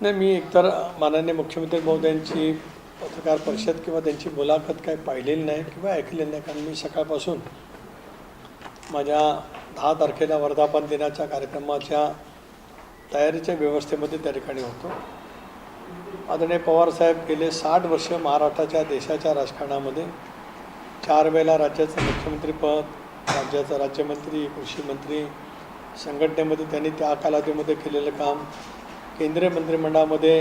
नाही मी एकतर माननीय मुख्यमंत्री महोदयांची पत्रकार परिषद किंवा त्यांची मुलाखत काही पाहिलेली नाही किंवा ऐकलेली नाही कारण मी सकाळपासून माझ्या दहा तारखेला वर्धापन दिनाच्या कार्यक्रमाच्या तयारीच्या व्यवस्थेमध्ये त्या ठिकाणी होतो. आदरणीय पवारसाहेब गेले साठ वर्ष महाराष्ट्राच्या देशाच्या राजकारणामध्ये. चार वेळेला राज्याचं मुख्यमंत्रीपद राज्याचा राज्यमंत्री कृषी मंत्री संघटनेमध्ये त्यांनी त्या कालावधीमध्ये केलेलं काम. केंद्रीय मंत्रिमंडळामध्ये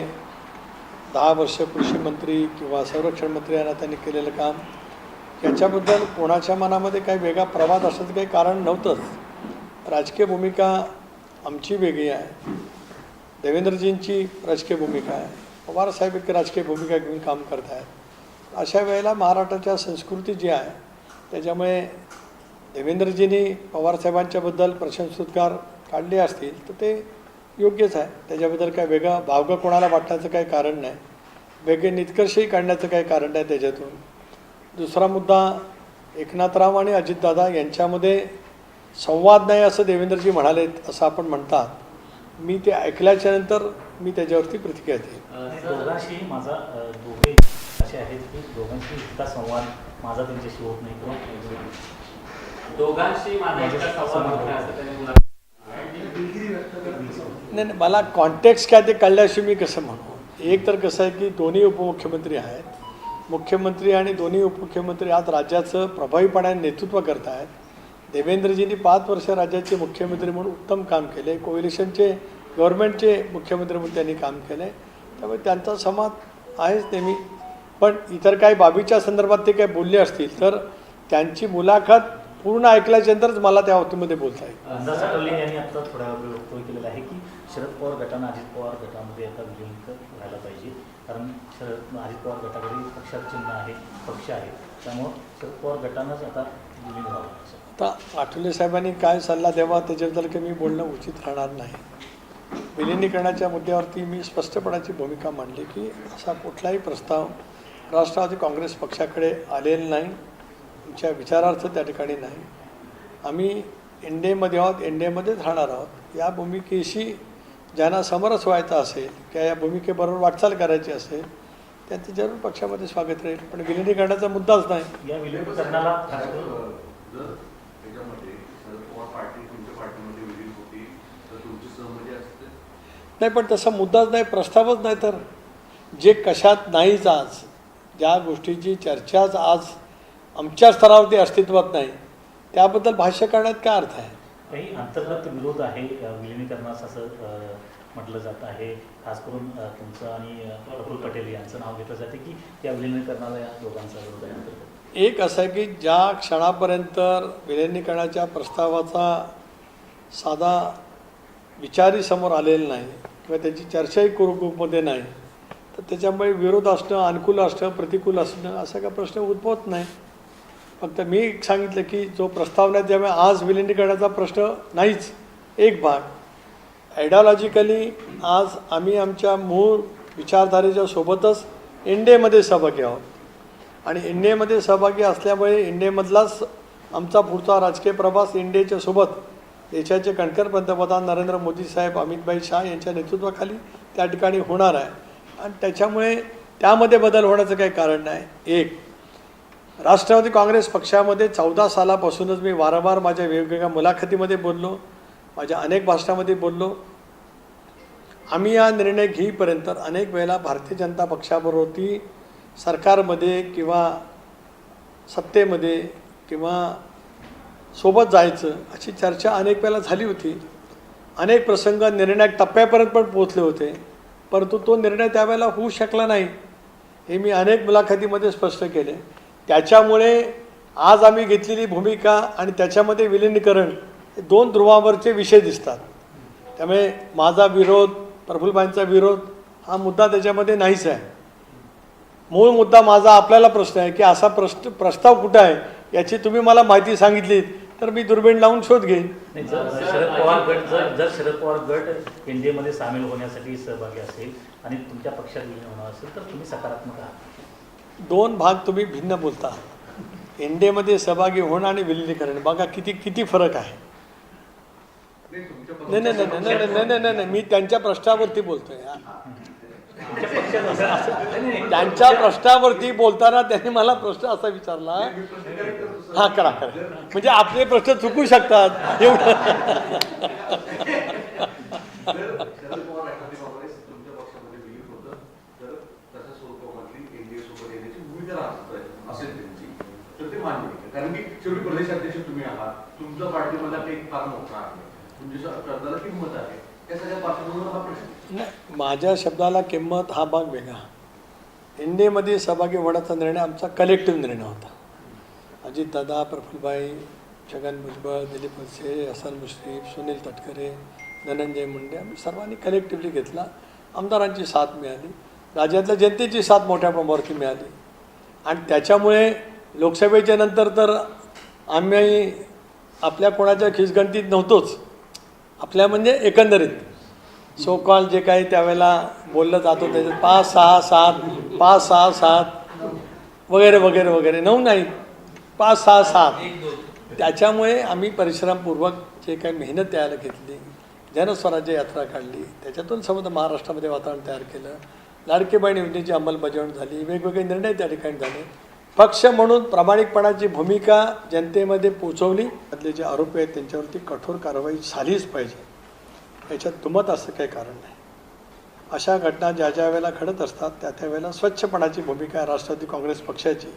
दहा वर्ष कृषी मंत्री किंवा संरक्षण मंत्री यांना त्यांनी केलेलं काम. याच्याबद्दल कोणाच्या मनामध्ये काही वेगळा प्रवाद असण्याचं काही कारण नव्हतंच. राजकीय भूमिका आमची वेगळी आहे. देवेंद्रजींची राजकीय भूमिका आहे. पवारसाहेब एक राजकीय भूमिका घेऊन काम करत आहेत अशा वेळेला महाराष्ट्राच्या संस्कृती जी आहे त्याच्यामुळे देवेंद्रजींनी पवारसाहेबांच्याबद्दल प्रशंसोद्गार काढले असतील तर ते योग्यच आहे. त्याच्याबद्दल काय वेगळा भावगं कोणाला वाटण्याचं काही कारण नाही. वेगळे निष्कर्षही काढण्याचं काही कारण नाही त्याच्यातून. दुसरा मुद्दा एकनाथराव आणि अजितदादा यांच्यामध्ये संवाद नाही असं देवेंद्रजी म्हणालेत असं आपण म्हणतात. मी ते ऐकल्याच्या नंतर मी त्याच्यावरती प्रतिक्रिया देईन. दोघांशी माझा दोघे असे आहेत की दोघांशी इतका संवाद माझा त्यांच्याशी होत नाही किंवा दोघांशी माझा इतका संवाद होत नाही असं त्यांनी नाही नाही, मला कॉन्टॅक्ट काय ते कळल्याशिवाय मी कसं म्हणू? एक तर कसं आहे की दोन्ही उपमुख्यमंत्री आहेत. मुख्यमंत्री आणि दोन्ही उपमुख्यमंत्री आज राज्याचं प्रभावीपणाने नेतृत्व करत आहेत देवेंद्रजींनी पाच वर्ष राज्याचे मुख्यमंत्री म्हणून उत्तम काम केले. कोविलेशनचे गव्हर्नमेंटचे मुख्यमंत्री म्हणून त्यांनी काम केले. त्यामुळे त्यांचा समाज आहेच नेहमी. पण इतर काही बाबीच्या संदर्भात ते काही बोलले असतील तर त्यांची मुलाखत पूर्ण ऐकल्याच्यानंतरच मला त्या बाबतीमध्ये बोलता येईल. शरद पवार गटानं अजित पवार गटामध्ये आता विलीन व्हायला पाहिजे. कारण शरद अजित पवार गटाकडे पक्षात चिन्ह आहे पक्ष आहे. त्यामुळं शरद पवार गटानंच आता विलीन व्हावं आता आठवले साहेबांनी काय सल्ला द्यावा त्याच्याबद्दल की मी बोलणं उचित राहणार नाही. विलिनीकरणाच्या मुद्द्यावरती मी स्पष्टपणाची भूमिका मांडली की असा कुठलाही प्रस्ताव राष्ट्रवादी काँग्रेस पक्षाकडे आलेला नाही. तुमच्या विचारार्थ त्या ठिकाणी नाही. आम्ही एन डी एमध्ये आहोत एन डी एमध्येच राहणार आहोत. या भूमिकेशी ज्यांना समरस व्हायचं असेल किंवा या भूमिकेबरोबर वाटचाल करायची असेल त्यांचं जरूर पक्षामध्ये स्वागत राहील. पण विलिनीकरणाचा मुद्दाच नाही. नाही पण तसा मुद्दाच नाही प्रस्तावच नाही तर. जे कशात नाहीच आज ज्या गोष्टीची चर्चाच आज आमच्या स्तरावरती अस्तित्वात नाही त्याबद्दल भाष्य करण्यात काय अर्थ आहे? काही अंतर्गत विरोध आहे विलिनीकरणास असं म्हटलं जात आहे. खास करून तुमचं आणि अ, पटेल यांचं नाव घेतलं जाते की या विलिनीकरणाला या दोघांचा विरोध आहे. अंतर्गत एक असं आहे की ज्या क्षणापर्यंत विलिनीकरणाच्या प्रस्तावाचा साधा विचारही समोर आलेला नाही किंवा त्याची चर्चाही करू नाही तर त्याच्यामुळे विरोध असणं अनुकूल असणं प्रतिकूल असणं असा काही प्रश्न उद्भवत नाही. फक्त मी सांगितलं की जो प्रस्तावना त्यामुळे आज विलिनीकरणाचा प्रश्न नाहीच एक भाग. आयडिओलॉजिकली आज आम्ही आमच्या मूळ विचारधारेच्या सोबतच इंडियामध्ये सहभागी आहोत. आणि इंडियामध्ये सहभागी असल्यामुळे इंडियामधलाच आमचा पुढचा राजकीय प्रवास इंडियाच्या सोबत देशाचे कणकर पंतप्रधान नरेंद्र मोदी साहेब अमितभाई शाह यांच्या नेतृत्वाखाली त्या ठिकाणी होणार आहे. आणि त्याच्यामुळे त्यामध्ये बदल होण्याचं काही कारण नाही. एक राष्ट्रवादी काँग्रेस पक्षामध्ये चौदा सालापासूनच मी वारंवार माझ्या वेगवेगळ्या मुलाखतीमध्ये बोललो माझ्या अनेक भाषणामध्ये बोललो. आम्ही हा निर्णय घेईपर्यंत अनेक वेळेला भारतीय जनता पक्षाबरोबरती सरकारमध्ये किंवा सत्तेमध्ये किंवा सोबत जायचं अशी चर्चा अनेक वेळेला झाली होती. अनेक प्रसंग निर्णायक टप्प्यापर्यंत पण पोहोचले होते परंतु तो निर्णय त्यावेळेला होऊ शकला नाही हे मी अनेक मुलाखतीमध्ये स्पष्ट केले. त्याच्यामुळे आज आम्ही घेतलेली भूमिका आणि त्याच्यामध्ये विलीनीकरण हे दोन ध्रुवावरचे विषय दिसतात. त्यामुळे माझा विरोध प्रफुल्लबाईंचा विरोध हा मुद्दा त्याच्यामध्ये नाहीच आहे. मूळ मुद्दा माझा आपल्याला प्रश्न आहे की असा प्रश्न प्रस्ताव कुठं आहे? याची तुम्ही मला माहिती सांगितलीत तर मी दुर्बीण लावून शोध घेईन. शरद पवार गट जर जर शरद पवार गट एनडीएमध्ये सामील होण्यासाठी सहभागी असेल आणि तुमच्या पक्षात विलीन होणार असेल तर तुम्ही सकारात्मक आहात. दोन भाग तुम्ही भिन्न बोलता. एनडीएमध्ये सहभागी होणं आणि विलिनीकरण. बघा किती किती फरक आहे. नाही नाही नाही नाही नाही नाही नाही नाही मी त्यांच्या प्रश्नावरती बोलतोय हा. त्यांच्या प्रश्नावरती बोलताना त्यांनी मला प्रश्न असा विचारला. हा करा करा. म्हणजे आपले प्रश्न चुकू शकतात. एवढं जर शरद पवार राष्ट्रवादी काँग्रेस तुमच्या पक्षामध्ये विलीन होतं तर तशा स्वरूपामधली एनडीए सोबत येण्याची भूमिका राहत असेल त्यांची तर ते मान्य आहे कारण की शेवटी प्रदेशाध्यक्ष तुम्ही आहात फार मोठा आहे. म्हणजे शब्दाला किंमत आहे. सगळ्या पार्श्वभूमीवर हा प्रश्न नाही माझ्या शब्दाला किंमत हा भाग वेगळा. एन सहभागी होण्याचा निर्णय आमचा कलेक्टिव्ह निर्णय होता. अजितदादा प्रफुलबाई छगन भुजबळ दिलीप वळसे हसन मुश्रीफ सुनील तटकरे धनंजय मुंडे आम्ही सर्वांनी कलेक्टिव्हली घेतला. आमदारांची साथ मिळाली. राज्यातल्या जनतेची साथ मोठ्या प्रमाणावरती मिळाली. आणि त्याच्यामुळे लोकसभेच्या नंतर तर आम्ही आपल्या कोणाच्या खिचगणतीत नव्हतोच. आपल्या म्हणजे एकंदरीत. सो कॉल जे काही त्यावेळेला बोललं जात होतं त्याच्यात पाच सहा सात पाच सहा सात वगैरे वगैरे वगैरे. नऊ नाही पाच सहा सात. त्याच्यामुळे आम्ही परिश्रमपूर्वक जे काही मेहनत त्याला घेतली जनस्वराज्य यात्रा काढली त्याच्यातून समजा महाराष्ट्रामध्ये वातावरण तयार केलं. लाडकी बहीण योजनेची अंमलबजावणी झाली वेगवेगळे निर्णय त्या ठिकाणी झाले. पक्ष म्हणून प्रामाणिकपणाची भूमिका जनतेमध्ये पोचवली. त्यातले जे आरोपी आहेत त्यांच्यावरती कठोर कारवाई झालीच पाहिजे. याच्यात दुमत असं काही कारण नाही. अशा घटना ज्या ज्या वेळेला घडत असतात त्या त्या वेळेला स्वच्छपणाची भूमिका राष्ट्रवादी काँग्रेस पक्षाची.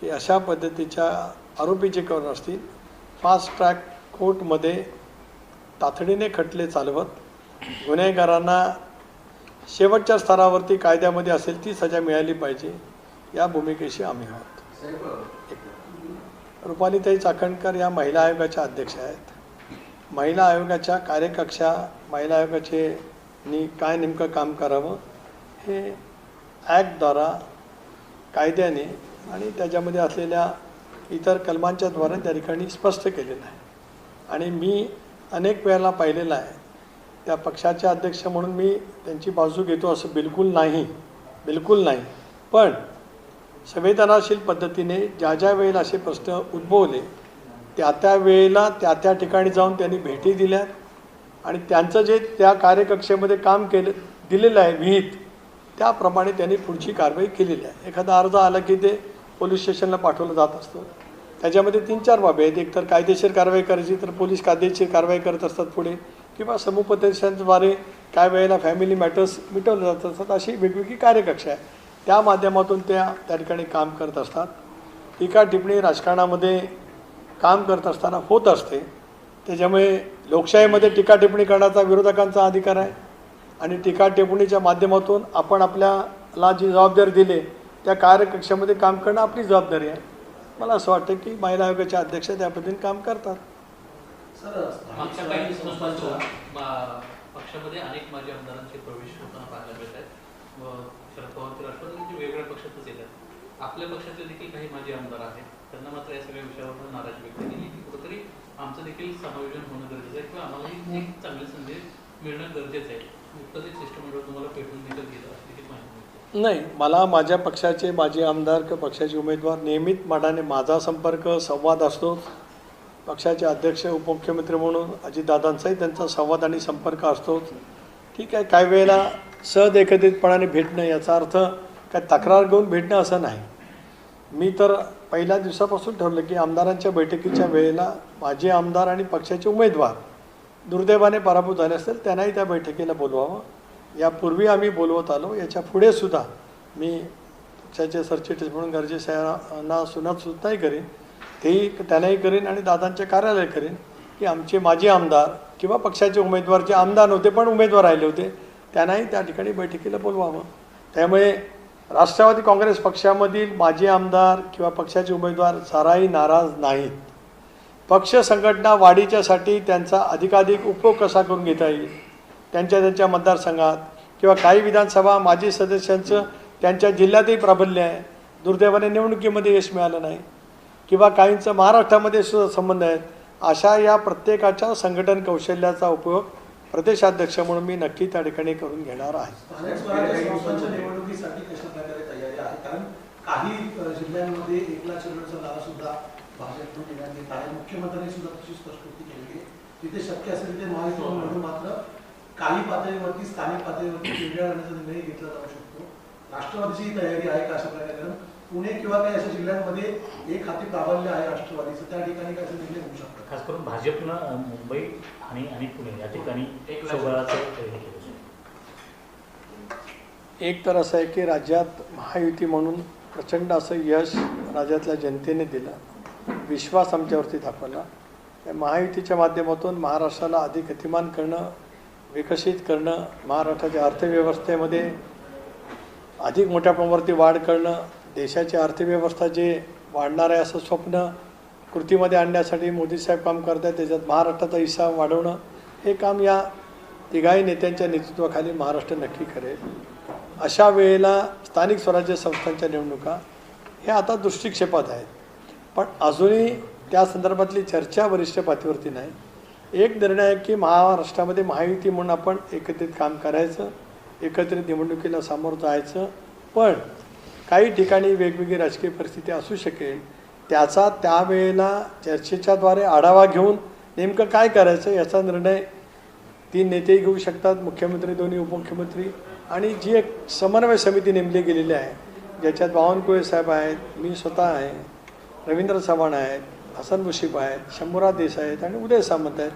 की अशा पद्धतीच्या आरोपी जे करून असतील फास्ट ट्रॅक कोर्टमध्ये तातडीने खटले चालवत गुन्हेगारांना शेवटच्या स्तरावरती कायद्यामध्ये असेल ती सजा मिळाली पाहिजे. या भूमिकेशी आम्ही आहोत. रुपालीताई चाकणकर या महिला आयोगाच्या अध्यक्ष आहेत. महिला आयोगाच्या कार्यकक्षा महिला आयोगाचे नी काय नेमकं काम करावं हे ॲक्टद्वारा कायद्याने आणि त्याच्यामध्ये असलेल्या इतर कलमांच्या द्वारे त्या ठिकाणी स्पष्ट केलेलं आहे. आणि मी अनेक वेळेला पाहिलेलं आहे त्या पक्षाचे अध्यक्ष म्हणून मी त्यांची बाजू घेतो असं बिलकुल नाही बिलकुल नाही. पण संवेदनाशील पद्धतीने ज्या ज्या वेळेला असे प्रश्न उद्भवले त्या त्या वेळेला त्या त्या ठिकाणी जाऊन त्यांनी भेटी दिल्या आणि त्यांचं जे त्या कार्यकक्षेमध्ये काम केलं दिलेलं आहे विहित त्याप्रमाणे त्यांनी पुढची कारवाई केलेली आहे. एखादा अर्ज आला की ते पोलीस स्टेशनला पाठवलं जात असतं. त्याच्यामध्ये तीन चार बाबी आहेत. एकतर कायदेशीर कारवाई करायची तर पोलीस कायदेशीर कारवाई करत असतात पुढे किंवा समुपदेशांद्वारे काय वेळेला फॅमिली मॅटर्स मिटवले जात असतात अशी वेगवेगळी कार्यकक्षा आहे. त्या माध्यमातून त्या त्या ठिकाणी काम करत असतात. टीका टिप्पणी राजकारणामध्ये काम करत असताना होत असते. त्याच्यामुळे लोकशाहीमध्ये टीका टिप्पणी करण्याचा विरोधकांचा अधिकार आहे. आणि टीका टिप्पणीच्या माध्यमातून आपण आपल्याला जी जबाबदारी दिली त्या कार्यकक्षामध्ये काम करणं आपली जबाबदारी आहे. मला असं वाटतं की महिला आयोगाच्या अध्यक्ष त्या पद्धतीने काम करतात. पक्षामध्ये अनेक माजी आमदारांचे प्रवेश होताना पाहायला मिळत आहेत. शरद पवार ते राष्ट्रवादी वेगळ्या पक्षातच येतात. आपल्या पक्षातले देखील काही माजी आमदार आहेत. त्यांना मात्र या सगळ्या विषयावर नाराज व्यक्त केली की कुठंतरी आमचं देखील समायोजन होणं गरजेचं आहे किंवा आम्हालाही एक चांगली संधी मिळणं गरजेचं आहे. नुकतंच एक शिष्टमंडळ तुम्हाला पेटून देखील गेलं अशी देखील माहिती नाही मला माझ्या पक्षाचे माजी आमदार किंवा पक्षाचे उमेदवार नियमित मानाने माझा संपर्क संवाद असतो. पक्षाचे अध्यक्ष उपमुख्यमंत्री म्हणून अजितदादांचाही त्यांचा संवाद आणि संपर्क असतो ठीक आहे काही वेळेला सहदेखतीतपणाने भेटणं याचा अर्थ काय तक्रार घेऊन भेटणं असं नाही. मी तर पहिल्या दिवसापासून ठरलं की आमदारांच्या बैठकीच्या वेळेला माझे आमदार आणि पक्षाचे उमेदवार दुर्दैवाने पराभूत झाले असतील त्यांनाही त्या बैठकीला बोलवावं. यापूर्वी आम्ही बोलवत आलो याच्यापुढे सुद्धा मी पक्षाचे सरचिटणीस म्हणून गरजेसाहेबांना सुनात सुद्धाही करेन तेही त्यांनाही करेन आणि दादांचे कार्यालय करेन की आमचे माजी आमदार किंवा पक्षाचे उमेदवार जे आमदार नव्हते पण उमेदवार राहिले होते त्यांनाही त्या ठिकाणी बैठकीला बोलवावं. त्यामुळे राष्ट्रवादी काँग्रेस पक्षामधील माजी आमदार किंवा पक्षाचे उमेदवार साराही नाराज नाहीत. पक्ष संघटना वाढीच्यासाठी त्यांचा अधिकाधिक उपयोग कसा करून घेता येईल? त्यांच्या त्यांच्या मतदारसंघात किंवा काही विधानसभा माजी सदस्यांचं त्यांच्या जिल्ह्यातही प्राबल्य आहे. दुर्दैवाने निवडणुकीमध्ये यश मिळालं नाही. किंवा काहींचं महाराष्ट्रामध्ये सुद्धा संबंध आहेत. अशा या प्रत्येकाच्या संघटन कौशल्याचा उपयोग प्रदेशाध्यक्ष म्हणून मी नक्की त्या ठिकाणी करून घेणार आहे. स्थानिक स्वराज्य संस्थांच्या निवडणुकीसाठी कशा प्रकारे तयारी आहे? कारण काही जिल्ह्यांमध्ये एक लाख शिल्लकचा लढा सुद्धा भाजपकडून देण्यात येत आहे. मुख्यमंत्र्यांनी सुद्धा तशी स्पष्टोक्ती केली आहे. तिथे शक्य असेल तिथे महायुतीकडून मात्र काही पातळीवरती स्थानिक पातळीवरती वेगळ्या करण्याचा निर्णय घेतला जाऊ शकतो. राष्ट्रवादीची ही तयारी आहे का अशा प्रकारे? कारण पुणे किंवा काही अशा जिल्ह्यांमध्ये एक हाती प्राबल्य आहे राष्ट्रवादीचं त्या ठिकाणी काय असे निर्णय घेऊ शकतात खास करून भाजपनं मुंबई आणि आणि पुणे या ठिकाणी सोबळाचं हे केलं आहे. एक तर असं आहे की राज्यात महायुती म्हणून प्रचंड असं यश राज्यातल्या जनतेने दिलं. विश्वास आमच्यावरती दाखवला. त्या महायुतीच्या माध्यमातून महाराष्ट्राला अधिक गतिमान करणं विकसित करणं महाराष्ट्राच्या अर्थव्यवस्थेमध्ये अधिक मोठ्या प्रमाणावरती वाढ करणं देशाची अर्थव्यवस्था जे वाढणार आहे असं स्वप्न कृतीमध्ये आणण्यासाठी मोदी साहेब काम करत आहेत त्याच्यात महाराष्ट्राचा हिस्सा वाढवणं हे काम या तिघाही नेत्यांच्या नेतृत्वाखाली महाराष्ट्र नक्की करेल. अशा वेळेला स्थानिक स्वराज्य संस्थांच्या निवडणुका हे आता दृष्टिक्षेपात आहेत. पण अजूनही त्या संदर्भातली चर्चा वरिष्ठ पातळीवरती नाही. एक निर्णय आहे की महाराष्ट्रामध्ये महायुती म्हणून आपण एकत्रित काम करायचं एकत्रित निवडणुकीला सामोरं जायचं पण काही ठिकाणी वेगवेगळी राजकीय परिस्थिती असू शकेल त्याचा त्यावेळेला चर्चेच्याद्वारे आढावा घेऊन नेमकं काय करायचं याचा निर्णय तीन नेतेही घेऊ शकतात मुख्यमंत्री दोन्ही उपमुख्यमंत्री आणि जी एक समन्वय समिती नेमली गेलेली आहे ज्याच्यात बावनकुळे साहेब आहेत मी स्वतः आहे रवींद्र चव्हाण आहेत हसन मुशीफ आहेत शंभूराज देसाई आहेत आणि उदय सामंत आहेत.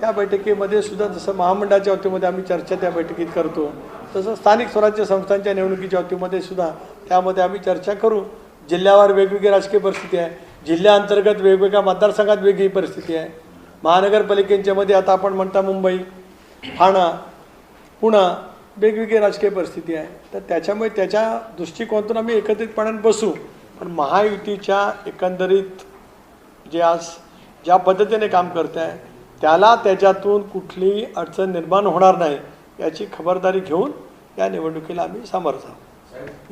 त्या बैठकीमध्ये सुद्धा जसं महामंडळाच्या वतीमध्ये आम्ही चर्चा त्या बैठकीत करतो तसं स्थानिक स्वराज्य संस्थांच्या निवडणुकीच्या वतीमध्ये सुद्धा त्यामध्ये आम्ही चर्चा करू. जिल्ह्यावर वेगवेगळी राजकीय परिस्थिती आहे. जिल्ह्याअंतर्गत वेगवेगळ्या मतदारसंघात वेगळी परिस्थिती आहे. महानगरपालिकेंच्यामध्ये आता आपण म्हणता मुंबई ठाणा पुणा वेगवेगळी राजकीय परिस्थिती आहे. तर त्याच्यामुळे त्याच्या दृष्टिकोनातून आम्ही एकत्रितपणाने बसू. पण महायुतीच्या एकंदरीत जे आज ज्या पद्धतीने काम करत आहे त्याला त्याच्यातून कुठलीही अडचण निर्माण होणार नाही याची खबरदारी घेऊन या निवडणुकीला आम्ही सामोरं जाऊ.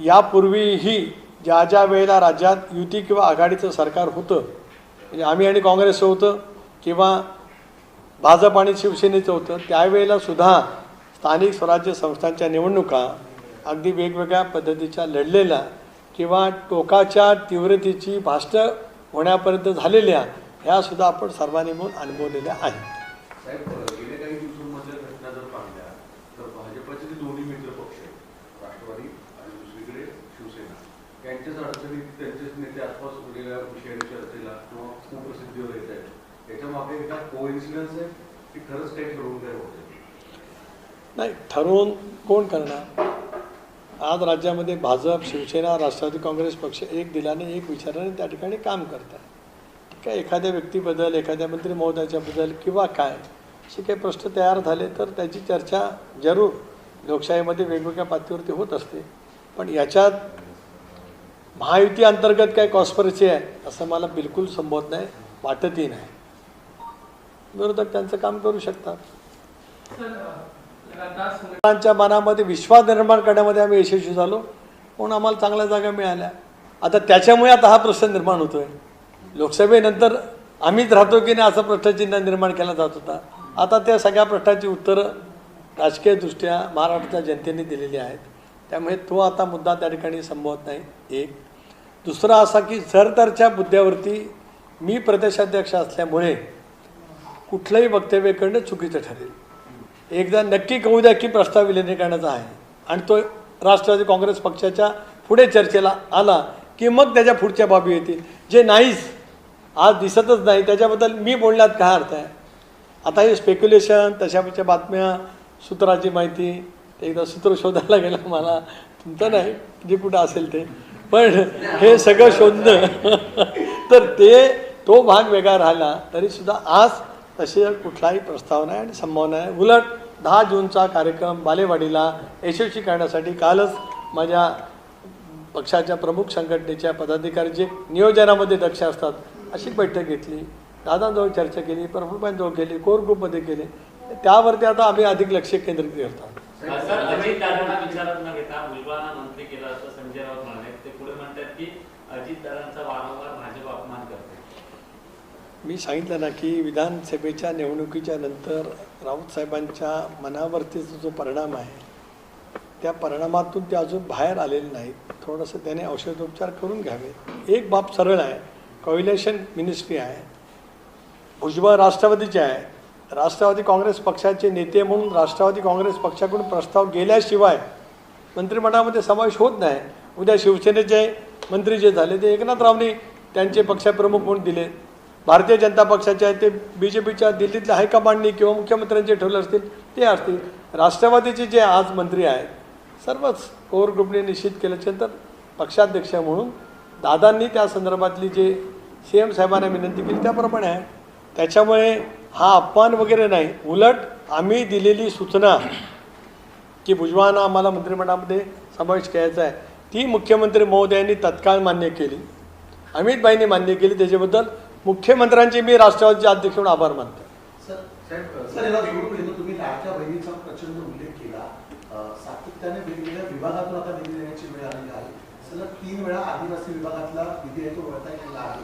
यापूर्वीही ज्या ज्या वेळेला राज्यात युती किंवा आघाडीचं सरकार होतं म्हणजे आम्ही आणि काँग्रेसचं होतं किंवा भाजप आणि शिवसेनेचं होतं त्यावेळेला सुद्धा स्थानिक स्वराज्य संस्थांच्या निवडणुका अगदी वेगवेगळ्या पद्धतीच्या लढलेल्या किंवा टोकाच्या तीव्रतेची भाष्ट होण्यापर्यंत झालेल्या ह्यासुद्धा आपण सर्वांनी मिळून अनुभवलेल्या आहेत साहेब गेल्या काही दिवसांमधल्या घटना जर पाहिल्या तर भाजपचे जे दोन्ही मित्र पक्ष आहेत राष्ट्रवादी आणि दुसरीकडे त्यांच्याच यांच्याच अडचणीत त्यांचेच नेते आसपास उरलेल्या विषयाने चर्चेला किंवा कुप्रसिद्धीवर येत आहेत याच्या मागे एका कोइन्सिडन्स आहे की खरंच काही ठरवून काय होत नाही. ठरवून कोण करणार? आज राज्यामध्ये भाजप शिवसेना राष्ट्रवादी काँग्रेस पक्ष एक दिलाने एक विचाराने त्या ठिकाणी काम करतात ठीक आहे एखाद्या व्यक्तीबद्दल एखाद्या मंत्री महोदयाच्याबद्दल किंवा काय असे काही प्रश्न तयार झाले तर त्याची चर्चा जरूर लोकशाहीमध्ये वेगवेगळ्या पातळीवरती होत असते. पण याच्यात महायुती अंतर्गत काय कॉस्परसी आहे असं मला बिलकुल संबोध नाही वाटतही नाही. विरोधक त्यांचं काम करू शकतात. लोकांच्या मनामध्ये विश्वास निर्माण करण्यामध्ये आम्ही यशस्वी झालो. म्हणून आम्हाला चांगल्या जागा मिळाल्या. आता त्याच्यामुळे आता हा प्रश्न निर्माण होतोय. लोकसभेनंतर आम्हीच राहतो की नाही असा प्रश्नचिन्ह निर्माण केला जात होता. आता त्या सगळ्या प्रश्नाची उत्तरं राजकीयदृष्ट्या महाराष्ट्राच्या जनतेने दिलेली आहेत. त्यामुळे तो आता मुद्दा त्या ठिकाणी संभवत नाही. एक. दुसरा असा की सरकारच्या मुद्द्यावरती मी प्रदेशाध्यक्ष असल्यामुळे कुठलंही वक्तव्य करणं चुकीचं ठरेल. एकदा नक्की कळू द्या की प्रस्ताव विलिनीकरणाचा आहे. आणि तो राष्ट्रवादी काँग्रेस पक्षाच्या पुढे चर्चेला आला की मग त्याच्या पुढच्या बाबी येतील. जे नाहीच आज दिसतच नाही त्याच्याबद्दल मी बोलण्यात काय अर्थ आहे? आता हे स्पेक्युलेशन तशाच्या बातम्या सूत्राची माहिती एकदा सूत्र शोधायला गेलं मला तुमचं नाही जे कुठं असेल ते. पण हे सगळं शोधणं तर ते तो भाग वेगळा राहिला तरीसुद्धा आज तसे कुठलाही प्रस्ताव नाही आणि संभावना आहे उलट दहा जूनचा कार्यक्रम बालेवाडीला यशस्वी करण्यासाठी कालच माझ्या पक्षाच्या प्रमुख संघटनेच्या पदाधिकारी जे नियोजनामध्ये दक्ष असतात अशी बैठक घेतली. दादांजवळ चर्चा केली प्रफुल्लबाईंजवळ केली कोर ग्रुपमध्ये केली. त्यावरती आता आम्ही अधिक लक्ष केंद्रित करतात सर अजित दादांना विचारात न घेता भुजबळांना मंत्री केलं असं संजय राऊत म्हणाले. ते पुढे म्हणतात की अजित दादांचा वारंवार भाजप अपमान करते. मी सांगितलं ना की विधानसभेच्या निवडणुकीच्या नंतर राऊत साहेबांच्या मनावरतीचा जो परिणाम आहे त्या परिणामातून ते अजून बाहेर आलेले नाहीत. थोडंसं त्याने औषधोपचार करून घ्यावे. एक बाब सरळ आहे. कॉइलेशन मिनिस्ट्री आहे. भुजबळ राष्ट्रवादीचे आहे. राष्ट्रवादी काँग्रेस पक्षाचे नेते म्हणून राष्ट्रवादी काँग्रेस पक्षाकडून प्रस्ताव गेल्याशिवाय मंत्रिमंडळामध्ये समावेश होत नाही. उद्या शिवसेनेचे मंत्री जे झाले ते एकनाथ रावने त्यांचे पक्षप्रमुख म्हणून दिले. भारतीय जनता पक्षाचे आहेत ते बी जे पीच्या दिल्लीतल्या हायकमांडनी किंवा मुख्यमंत्र्यांचे ठेवले असतील ते असतील. राष्ट्रवादीचे जे आज मंत्री आहेत सर्वच कोर ग्रुपने निश्चित केल्याच्यानंतर पक्षाध्यक्ष म्हणून दादांनी त्या संदर्भातली जे सी एम साहेबांना विनंती केली त्याप्रमाणे आहे. त्याच्यामुळे हा अपमान वगैरे नाही. उलट आम्ही दिलेली सूचना की भुजबळांना आम्हाला मंत्रिमंडळामध्ये समावेश करायचा आहे. ती मुख्यमंत्री महोदयांनी तत्काळ मान्य केली. अमितबाईंनी मान्य केली. त्याच्याबद्दल मुख्यमंत्र्यांचे मी राष्ट्रवादीचे अध्यक्ष म्हणून आभार मानतो. तीन वेळा आदिवासी विभागातला निधी आहे तो वळता आहे.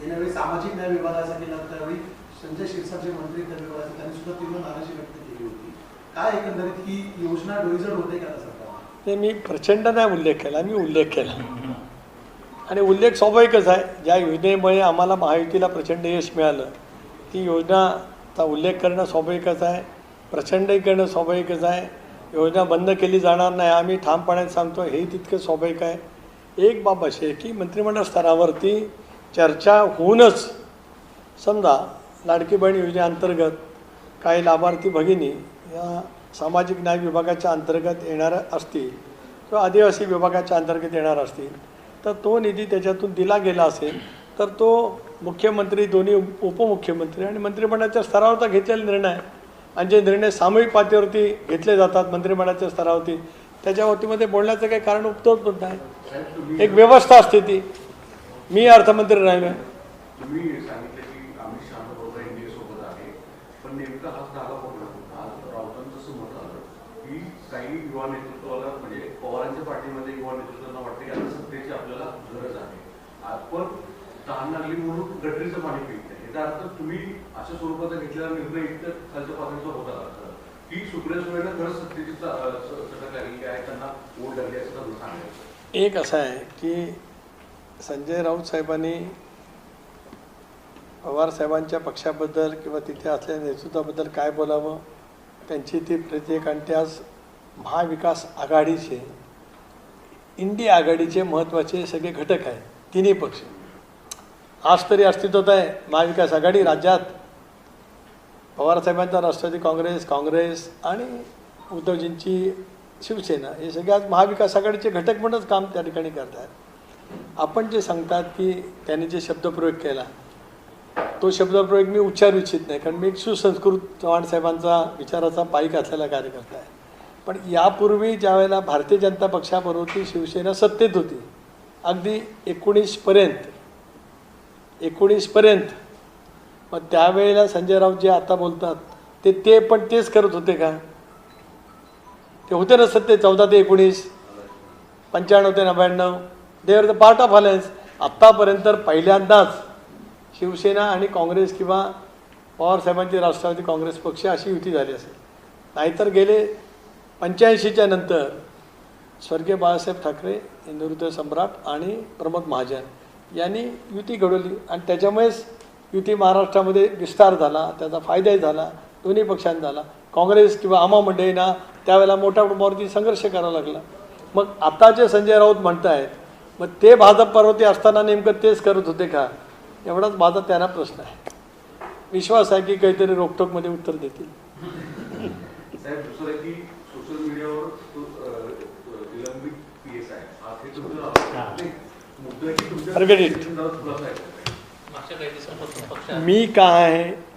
गेल्या वेळी सामाजिक न्याय विभागाचा केला त्यावेळी संजय शिरसाट जे मंत्री त्या त्यांनी सुद्धा तीव्र नाराजी व्यक्त केली होती. काय एकंदरीत ही योजना डोईजड होते का सरकार ते मी प्रचंड नाही उल्लेख केला मी उल्लेख केला. आणि उल्लेख स्वाभाविकच आहे ज्या योजनेमुळे आम्हाला महायुतीला प्रचंड यश मिळालं ती योजनाचा उल्लेख करणं स्वाभाविकच आहे प्रचंडही करणं स्वाभाविकच आहे. योजना बंद केली जाणार नाही आम्ही ठामपणे सांगतो हे तितकं स्वाभाविक आहे. एक बाब अशी आहे की मंत्रिमंडळ स्तरावरती चर्चा होऊनच समजा लाडकी बहीण योजनेअंतर्गत काही लाभार्थी भगिनी या सामाजिक न्याय विभागाच्या अंतर्गत येणाऱ्या असतील किंवा आदिवासी विभागाच्या अंतर्गत येणार असतील तर तो निधी त्याच्यातून दिला गेला असेल तर तो मुख्यमंत्री दोन्ही उपमुख्यमंत्री आणि मंत्रिमंडळाच्या स्तरावरचा घेतलेला निर्णय आणि जे निर्णय सामूहिक पातळीवरती घेतले जातात मंत्रिमंडळाच्या स्तरावरती त्याच्या वतीमध्ये बोलण्याचं काही कारण उपतोत नाही. एक व्यवस्था असते ती. मी अर्थमंत्री राहिलो अमित शहा बरोबर एनडीए सोबत आहे. पण नेमका हा धागा पकडला होता? आज राऊतांचं असं मत आलं. की काही युवा नेतृत्वाला म्हणजे पवारांच्या पार्टीमध्ये युवा नेतृत्वांना वाटतं की आता सत्तेची आपल्याला गरज आहे. आपण पण तहान लागली म्हणून गटरीचं पाणी पित नाही. याचा अर्थ तुम्ही अशा स्वरूपाचा घेतलेला निर्णय इतकं खालच्या पातळीचा होता का? की सुप्रिया सुळेला खरंच सत्तेची सटक अं, आहे त्यांना वोट लागली असं सांगायचं एक असं आहे की संजय राऊत साहेबांनी पवार साहेबांच्या पक्षाबद्दल किंवा तिथे असलेल्या नेतृत्वाबद्दल काय बोलावं? त्यांची ती प्रत्येक आणि त्यास महाविकास आघाडीचे इंडिया आघाडीचे महत्त्वाचे सगळे घटक आहेत तिन्ही पक्ष. आज तरी अस्तित्वात आहे महाविकास आघाडी राज्यात. पवारसाहेबांचा राष्ट्रवादी काँग्रेस काँग्रेस आणि उद्धवजींची शिवसेना हे सगळे आज महाविकास आघाडीचे घटक म्हणूनच काम त्या ठिकाणी करत आहेत आपण जे सांगतात की त्यांनी जे शब्दप्रयोग केला तो शब्दप्रयोग मी उच्चारू इच्छित नाही कारण मी एक सुसंस्कृत चव्हाण साहेबांचा विचाराचा पाईक असलेला कार्यकर्ता आहे. पण यापूर्वी ज्यावेळेला भारतीय जनता पक्षाबरोबर ती शिवसेना सत्तेत होती अगदी एकोणीसपर्यंत एकोणीसपर्यंत मग त्यावेळेला संजय राऊत जे आता बोलतात ते ते पण तेच करत होते का? ते होते ना सत्ते चौदा ते एकोणीस पंच्याण्णव ते नव्याण्णव they were the part of alliance आत्तापर्यंत पहिल्यांदाच शिवसेना आणि काँग्रेस किंवा पवारसाहेबांची राष्ट्रवादी काँग्रेस पक्ष अशी युती झाली असेल. नाहीतर गेले पंच्याऐंशीच्या नंतर स्वर्गीय बाळासाहेब ठाकरे हिंदुहृदय सम्राट आणि प्रमोद महाजन यांनी युती घडवली आणि त्याच्यामुळेच युती महाराष्ट्रामध्ये विस्तार झाला त्याचा फायदाही झाला दोन्ही पक्षांना झाला. काँग्रेस किंवा आमा मंडळींना त्यावेळेला मोठ्या प्रमाणावरती संघर्ष करावा लागला. मग आता जे संजय राऊत म्हणत आहेत मग ते भाजप पर्वती असताना नेमकं तेच करत होते का? एवढाच माझा त्यांना प्रश्न आहे. विश्वास आहे की काहीतरी रोकटोकमध्ये उत्तर देतील. साहेब दुसरं आहे की आहे. हा मी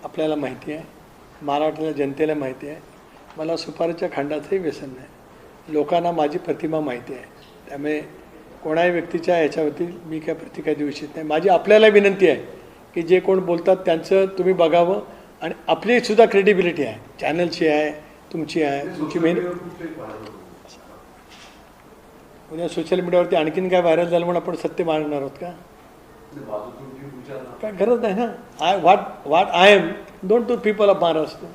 आपल्याला माहिती आहे. महाराष्ट्राच्या जनतेला माहिती आहे. मला सुपारीच्या खांडाचंही व्यसन नाही. लोकांना माझी प्रतिमा माहिती आहे. त्यामुळे कोणाही व्यक्तीच्या याच्यावरती मी काय प्रतिक्रिया देऊ इच्छित नाही. माझी आपल्याला विनंती आहे की जे कोण बोलतात त्यांचं तुम्ही बघावं आणि आपली सुद्धा क्रेडिबिलिटी आहे. चॅनलची आहे तुमची आहे तुमची होतं. उद्या सोशल मीडियावरती आणखीन काय व्हायरल झालं म्हणून आपण सत्य मांडणार आहोत का? काय गरज नाही ना? I what what I am don't to people of Maharashtra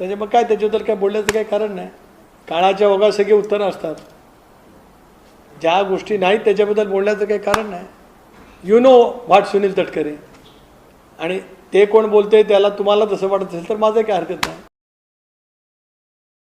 त्याच्या मग काय त्याच्याबद्दल काय बोलण्याचं काही कारण नाही. काळाच्या ओघात सगळे उत्तरं असतात. ज्या गोष्टी नाहीत त्याच्याबद्दल बोलण्याचं काही कारण नाही. You know what Sunil Tatkare आणि ते कोण बोलते त्याला तुम्हाला तसं वाटत असेल तर माझं काही हरकत नाही.